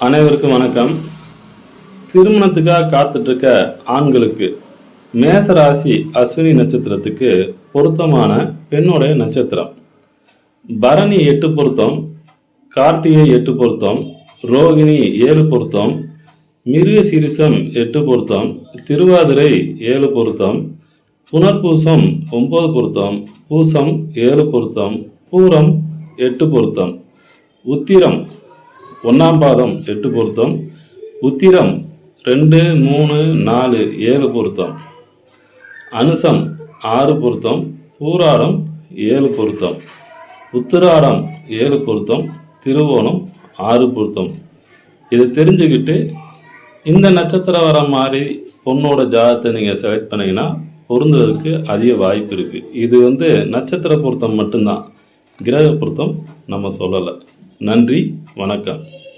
அனைவருக்கும் வணக்கம். திருமணத்துக்காக காத்துட்டு இருக்க ஆண்களுக்கு மேசராசி அஸ்வினி நட்சத்திரத்துக்கு பொருத்தமான பெண்ணுடைய நட்சத்திரம். பரணி எட்டு பொருத்தம் கார்த்திகை எட்டு பொருத்தம் ரோகிணி ஏழு பொருத்தம் மிருக சீரிசம் எட்டு பொருத்தம் திருவாதிரை ஏழு பொருத்தம் புனர்பூசம் ஒன்பது பொருத்தம் பூசம் ஏழு பொருத்தம் பூரம் எட்டு பொருத்தம் உத்திரம் ஒன்றாம் பாதம் எட்டு பொருத்தம் உத்திரம் ரெண்டு மூணு நாலு ஏழு பொருத்தம் அனுசம் ஆறு பொருத்தம் பூராடம் ஏழு பொருத்தம் உத்திராடம் ஏழு பொருத்தம் திருவோணம் ஆறு பொருத்தம். இதை தெரிஞ்சுக்கிட்டு இந்த நட்சத்திரம் வர மாதிரி பொண்ணோட ஜாதகத்தை நீங்கள் செலக்ட் பண்ணிங்கன்னா பொருந்துறதுக்கு அதிக வாய்ப்பு இருக்குது இது வந்து நட்சத்திர பொருத்தம் மட்டும்தான். கிரக பொருத்தம் நம்ம சொல்லலை. நன்றி வணக்கம்.